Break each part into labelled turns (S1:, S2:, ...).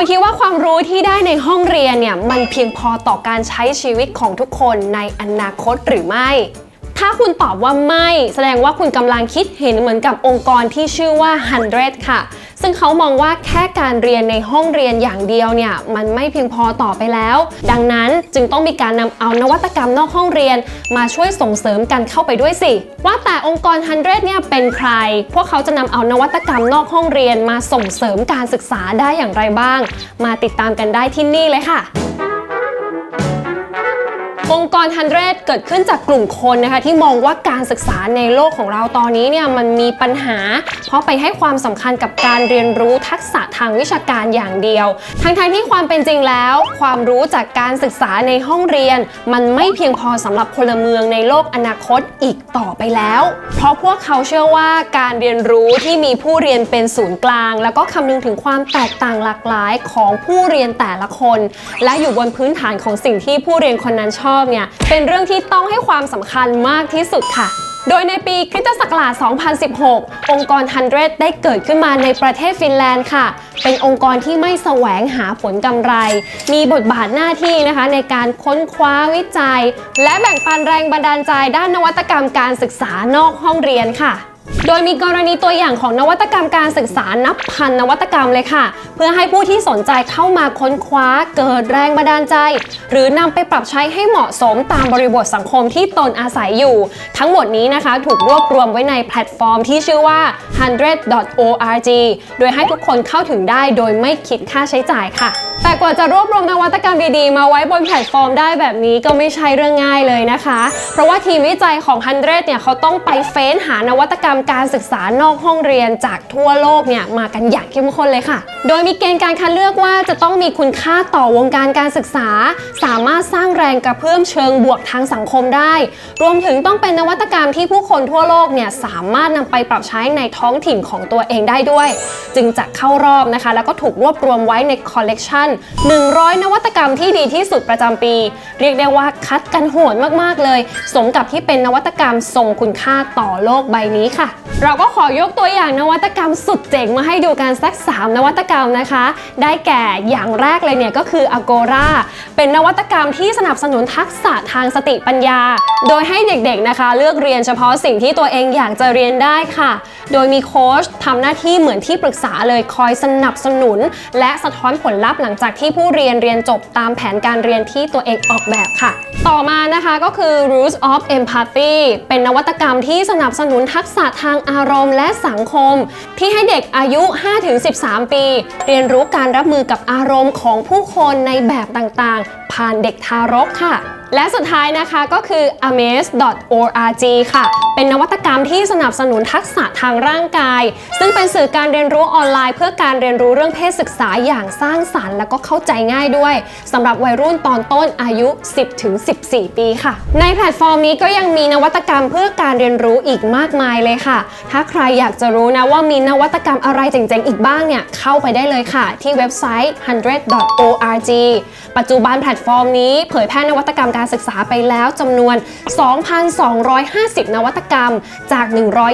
S1: คุณคิดว่าความรู้ที่ได้ในห้องเรียนเนี่ยมันเพียงพอต่อการใช้ชีวิตของทุกคนในอนาคตหรือไม่ ถ้าคุณตอบว่าไม่ แสดงว่าคุณกำลังคิดเห็นเหมือนกับองค์กรที่ชื่อว่า 100 ค่ะ ซึ่งเขามองว่าแค่การเรียนในห้องเรียนอย่างเดียวเนี่ยมันไม่เพียงพอต่อไปแล้ว ดังนั้นจึงต้องมีการนำเอานวัตกรรมนอกห้องเรียน มาช่วยส่งเสริมกันเข้าไปด้วยสิ ว่าแต่องค์กร100เนี่ยเป็นใคร พวกเขาจะนำเอานวัตกรรมนอกห้องเรียนมาส่งเสริมการศึกษาได้อย่างไรบ้าง มาติดตามกันได้ที่นี่เลยค่ะ องค์กร100เรดเกิดขึ้นจากกลุ่มคนนะคะที่มองว่าการศึกษาในโลกของเราตอนนี้เนี่ยมันมีปัญหา เพราะไปให้ความสำคัญกับการเรียนรู้ทักษะทางวิชาการอย่างเดียว ทั้งๆทที่ความเป็นจริงแล้ว ความรู้จากการศึกษาในห้องเรียน มันไม่เพียงพอสำหรับพลเมืองในโลกอนาคตอีกต่อไปแล้ว เพราะพวกเขาเชื่อว่าการเรียนรู้ที่มีผู้เรียนเป็นศูนย์กลาง แล้วก็คำนึงถึงความแตกต่างหลากหลายของผู้เรียนแต่ละคน และอยู่บนพื้นฐานของสิ่งที่ผู้เรียนคนนั้นชอบเนี่ยเป็นเรื่องที่ต้องให้ความสำคัญมากที่สุดค่ะ โดยในปีคริสตศักราช 2016 องค์กร 100 ได้เกิดขึ้นมาในประเทศฟินแลนด์ค่ะ เป็นองค์กรที่ไม่แสวงหาผลกำไร มีบทบาทหน้าที่นะคะ ในการค้นคว้าวิจัย และแบ่งปันแรงบันดาลใจด้านนวัตกรรมการศึกษานอกห้องเรียนค่ะ โดยมีกรณีตัวอย่างของนวัตกรรมการศึกษานับพันนวัตกรรมเลยค่ะ เพื่อให้ผู้ที่สนใจเข้ามาค้นคว้าเกิดแรงบันดาลใจ หรือนำไปปรับใช้ให้เหมาะสมตามบริบทสังคมที่ตนอาศัยอยู่ ทั้งหมดนี้นะคะถูกรวบรวมไว้ในแพลตฟอร์มที่ชื่อว่า 100.org โดยให้ทุกคนเข้าถึงได้โดยไม่คิดค่าใช้จ่ายค่ะ แต่กว่าจะรวบรวมนวัตกรรมดีๆ มาไว้บนแพลตฟอร์มได้แบบนี้ก็ไม่ใช่เรื่องง่ายเลยนะคะ เพราะว่าทีมวิจัยของ100เนี่ยเขาต้องไปเฟ้นหานวัตกรรมการศึกษานอกห้องเรียนจากทั่วโลกเนี่ยมากันอย่างเข้มข้นเลยค่ะ โดยมีเกณฑ์การคัดเลือกว่าจะต้องมีคุณค่าต่อวงการการศึกษา สามารถสร้างแรงกระเพื่อมเชิงบวกทางสังคมได้ รวมถึงต้องเป็นนวัตกรรมที่ผู้คนทั่วโลกเนี่ยสามารถนำไปปรับใช้ในท้องถิ่นของตัวเองได้ด้วย จึงจะเข้ารอบนะคะ แล้วก็ถูกรวบรวมไว้ในคอลเลกชันน 100 นวัตกรรมที่ดีที่สุดประจำปี เรียกได้ว่าคัดกันโหดมากๆเลย สมกับที่เป็นนวัตกรรมทรงคุณค่าต่อโลกใบนี้ค่ะ เราก็ขอยกตัวอย่างนวัตกรรมสุดเจ๋งมาให้ดูกันสัก 3 นวัตกรรมนะคะ ได้แก่อย่างแรกเลยเนี่ยก็คือ Agora เป็นนวัตกรรมที่สนับสนุนทักษะทางสติปัญญา โดยให้เด็กๆนะคะ เลือกเรียนเฉพาะสิ่งที่ตัวเองอยากจะเรียนได้ค่ะ โดยมีโค้ชทำหน้าที่เหมือนที่ปรึกษาเลยคอยสนับสนุน และสะท้อนผลลัพธ์หลังจากที่ผู้เรียนเรียนจบตามแผนการเรียนที่ตัวเองออกแบบค่ะ ต่อมานะคะก็คือ Rules of Empathy เป็นนวัตกรรมที่สนับสนุนทักษะทางอารมณ์และสังคม ที่ให้เด็กอายุ 5-13 ปี เรียนรู้การรับมือกับอารมณ์ของผู้คนในแบบต่างๆ ผ่านเด็กทารกค่ะและสุดท้ายนะคะก็คือ amaze.org ค่ะ เป็นนวัตกรรมที่สนับสนุนทักษะทางร่างกาย ซึ่งเป็นสื่อการเรียนรู้ออนไลน์ เพื่อการเรียนรู้เรื่องเพศศึกษาอย่างสร้างสรรค์ และก็เข้าใจง่ายด้วยสำหรับวัยรุ่นตอนต้นอายุ 10-14 ปีค่ะ ในแพลตฟอร์มนี้ก็ยังมีนวัตกรรมเพื่อการเรียนรู้อีกมากมายเลยค่ะ ถ้าใครอยากจะรู้นะว่ามีนวัตกรรมอะไรเจ๋งๆอีกบ้างเนี่ยเข้าไปได้เลยค่ะ ที่เว็บไซต์ 100.org ปัจจุบันแพลตฟอร์มนี้เผยแพร่นวัตกรรมการศึกษาไปแล้วจำนวน 2,250 นวัตกรรม จาก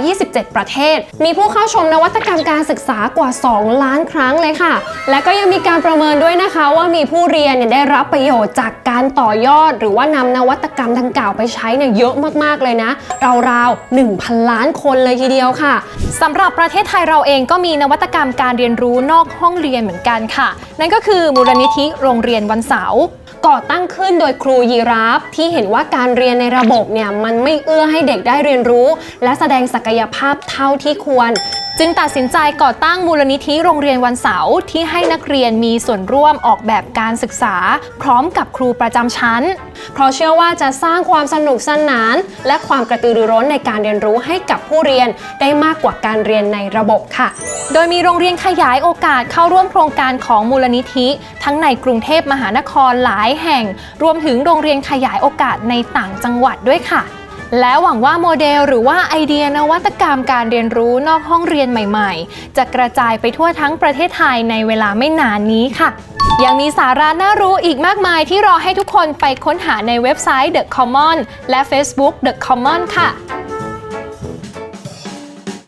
S1: 127 ประเทศ มีผู้เข้าชมนวัตกรรมการศึกษากว่า 2 ล้านครั้งเลยค่ะ และก็ยังมีการประเมินด้วยนะคะว่ามีผู้เรียนเนี่ยได้รับประโยชน์จากการต่อยอด หรือว่านำนวัตกรรมดังกล่าวไปใช้เนี่ยเยอะมากๆเลยนะ ราวๆ1,000 ล้านคนเลยทีเดียวค่ะ
S2: สำหรับประเทศไทยเราเองก็มีนวัตกรรมการเรียนรู้นอกห้องเรียนเหมือนกันค่ะ นั่นก็คือมูลนิธิโรงเรียนวันเสาร์
S1: ก่อตั้งขึ้นโดยครูยีราฟที่เห็นว่าการเรียนในระบบเนี่ยมันไม่เอื้อให้เด็กได้เรียนรู้ และแสดงศักยภาพเท่าที่ควร
S2: จึงตัดสินใจก่อตั้งมูลนิธิโรงเรียนวันเสาร์ที่ให้นักเรียนมีส่วนร่วมออกแบบการศึกษา พร้อมกับครูประจำชั้น
S1: เพราะเชื่อว่าจะสร้างความสนุกสนาน และความกระตือรือร้นในการเรียนรู้ให้กับผู้เรียนได้มากกว่าการเรียนในระบบค่ะ
S2: โดยมีโรงเรียนขยายโอกาสเข้าร่วมโครงการของมูลนิธิ ทั้งในกรุงเทพมหานครหลายแห่ง รวมถึงโรงเรียนขยายโอกาสในต่างจังหวัดด้วยค่ะ และหวังว่าโมเดลหรือว่าไอเดียนวัตกรรมการเรียนรู้นอกห้องเรียนใหม่ๆ จะกระจายไปทั่วทั้งประเทศไทยในเวลาไม่นานนี้ค่ะ ยังมีสาระน่ารู้อีกมากมายที่รอให้ทุกคนไปค้นหาในเว็บไซต์ The Common และ Facebook The Common ค่ะ